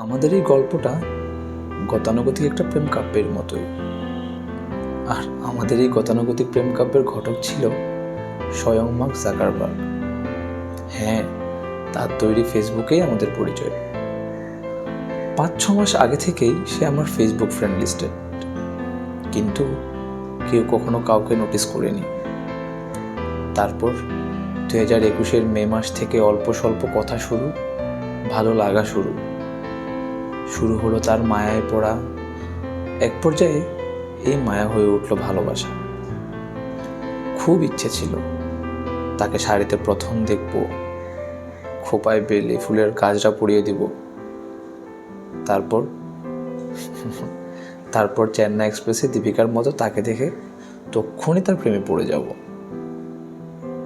আমাদের এই গল্পটা গতানুগতিক একটা প্রেম কাব্যের মতোই। আর আমাদের এই গতানুগতিক প্রেম কাব্যের ঘটক ছিল স্বয়ং মার্ক জাকারবার্গ। হ্যাঁ তার তৈরি ফেসবুকেই আমাদের পরিচয়। পাঁচ, ছ মাস আগে থেকেই সে আমার ফেসবুক ফ্রেন্ড লিস্টেড কিন্তু কেউ কখনো কাউকে নোটিস করেনি। তারপর দু হাজার একুশের মে মাস থেকে অল্প স্বল্প কথা শুরু, ভালো লাগা শুরু। শুরু হলো তার মায়ায় পড়া। এক পর্যায়ে এই মায়া হয়ে উঠল ভালোবাসা। খুব ইচ্ছে ছিল, তাকে শাড়িতে প্রথম দেখব, খোপায় বেলে ফুলের গাছটা পরিয়ে দিব। তারপর তারপর চেন্নাই এক্সপ্রেসে দীপিকার মতো তাকে দেখে তক্ষুনি তার প্রেমে পড়ে যাব।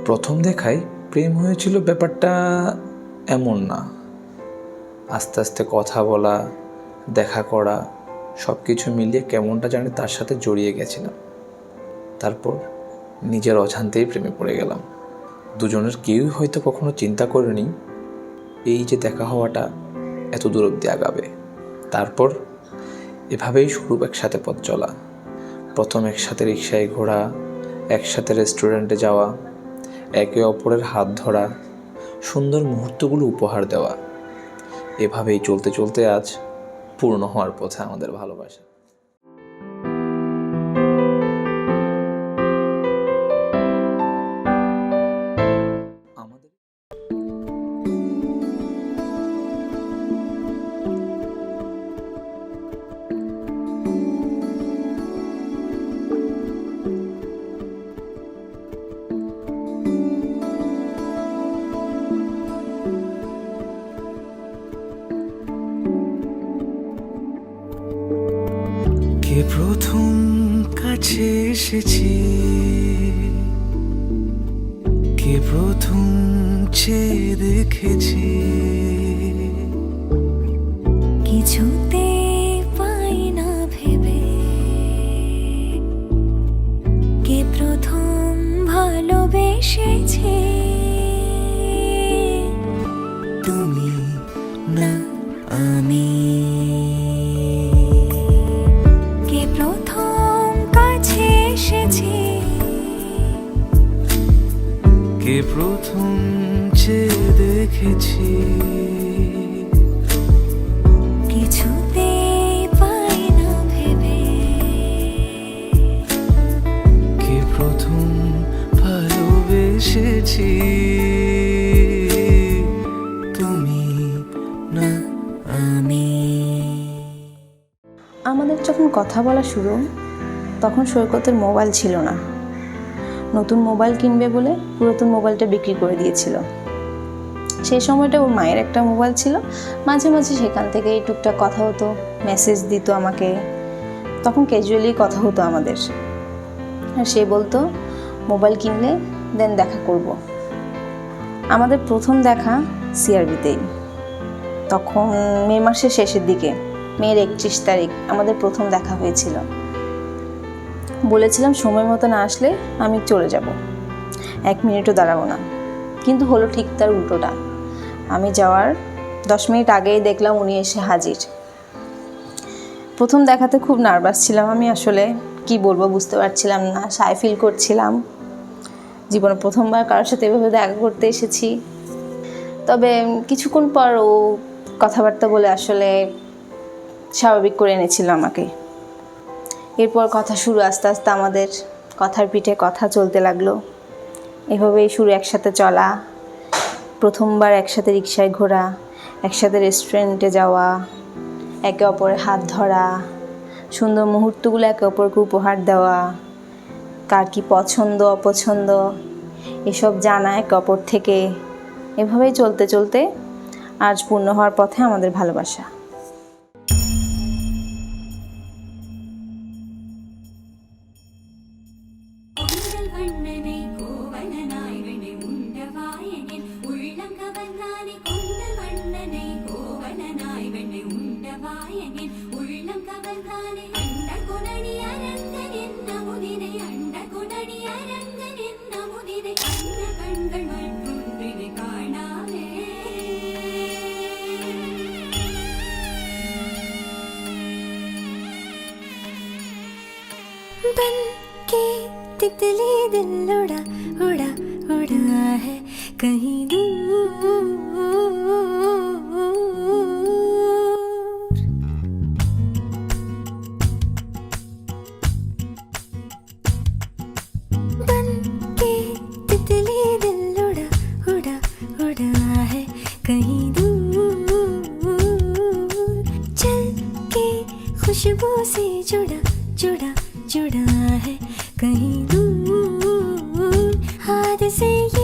প্রথম দেখায় প্রেম হয়েছিল ব্যাপারটা এমন না। আস্তে আস্তে কথা বলা, দেখা করা সব কিছু মিলিয়ে কেমনটা জানি তার সাথে জড়িয়ে গেছিলাম। তারপর নিজের অজান্তেই প্রেমে পড়ে গেলাম। দুজনের কেউই হয়তো কখনো চিন্তা করেনি, এই যে দেখা হওয়াটা এত দূর অব্দি আগাবে। তারপর এভাবেই শুরু একসাথে পথ চলা। প্রথম একসাথে রিক্সায় ঘোরা, একসাথে রেস্টুরেন্টে যাওয়া, একে অপরের হাত ধরা, সুন্দর মুহূর্তগুলো উপহার দেওয়া। এভাবেই চলতে চলতে আজ পূর্ণ হওয়ার পথে আমাদের ভালোবাসা। কে প্রথম কাছে এসেছি, কে প্রথম চেয়ে দেখেছি। কিছুতে পাই না ভেবে, কে প্রথম ভালোবেসেছে কে প্রথম চেয়ে দেখেছি কিছুতে পাই না ভেবে। কে প্রথম ভালোবেসেছি? তুমি না আমি। আমাদের যখন কথা বলা শুরু তখন সৈকতের মোবাইল ছিল না। নতুন মোবাইল কিনবে বলে পুরাতন মোবাইলটা বিক্রি করে দিয়েছিল। সেই সময়টা ওর মায়ের একটা মোবাইল ছিল। মাঝে মাঝে সেখান থেকে টুকটাক কথা হতো মেসেজ দিত আমাকে। তখন ক্যাজুয়ালি কথা হতো আমাদের। আর সে বলতো, মোবাইল কিনলে দেন দেখা করব। আমাদের প্রথম দেখা সিআরবিতেই তখন মে মাসের শেষের দিকে মেয়ের একত্রিশ তারিখ আমাদের প্রথম দেখা হয়েছিল। বলেছিলাম সময় মতো না আসলে আমি চলে যাব। এক মিনিটও দাঁড়াবো না। কিন্তু হলো ঠিক তার উল্টোটা। আমি যাওয়ার দশ মিনিট আগেই দেখলাম উনি এসে হাজির। প্রথম দেখাতে খুব নার্ভাস ছিলাম আমি আসলে। কি বলব বুঝতে পারছিলাম না, সাই ফিল করছিলাম। জীবনে প্রথমবার কারোর সাথে এভাবে দেখা করতে এসেছি। তবে কিছুক্ষণ পর ও কথাবার্তা বলে আসলে স্বাভাবিক করে এনেছিল আমাকে। এরপর কথা শুরু, আস্তে আস্তে আমাদের কথার পিঠে কথা চলতে লাগল। এভাবেই শুরু একসাথে চলা, প্রথমবার একসাথে রিক্সায় ঘোরা, একসাথে রেস্টুরেন্টে যাওয়া, একে অপরের হাত ধরা, সুন্দর মুহূর্তগুলো একে অপরকে উপহার দেওয়া, কার কি পছন্দ, অপছন্দ, এসব জানা একে অপর থেকে। এভাবেই চলতে চলতে আজ পূর্ণ হওয়ার পথে আমাদের ভালোবাসা। நாயகன் உள்ளம் கவர்ந்தானே அண்ட குடனி அரங்கன் என்ன முதிரை அண்ட குடனி அரங்கன் என்ன முதிரை அந்த கண்கள் மற்றொன்றினை காணாமே बन के तितली दिल उड़ा उड़ा उड़ा है कहीं दूर कहीं दूर। चल के खुशबू से जुड़ा जुड़ा जुड़ा है कहीं दूर। हाथ से ये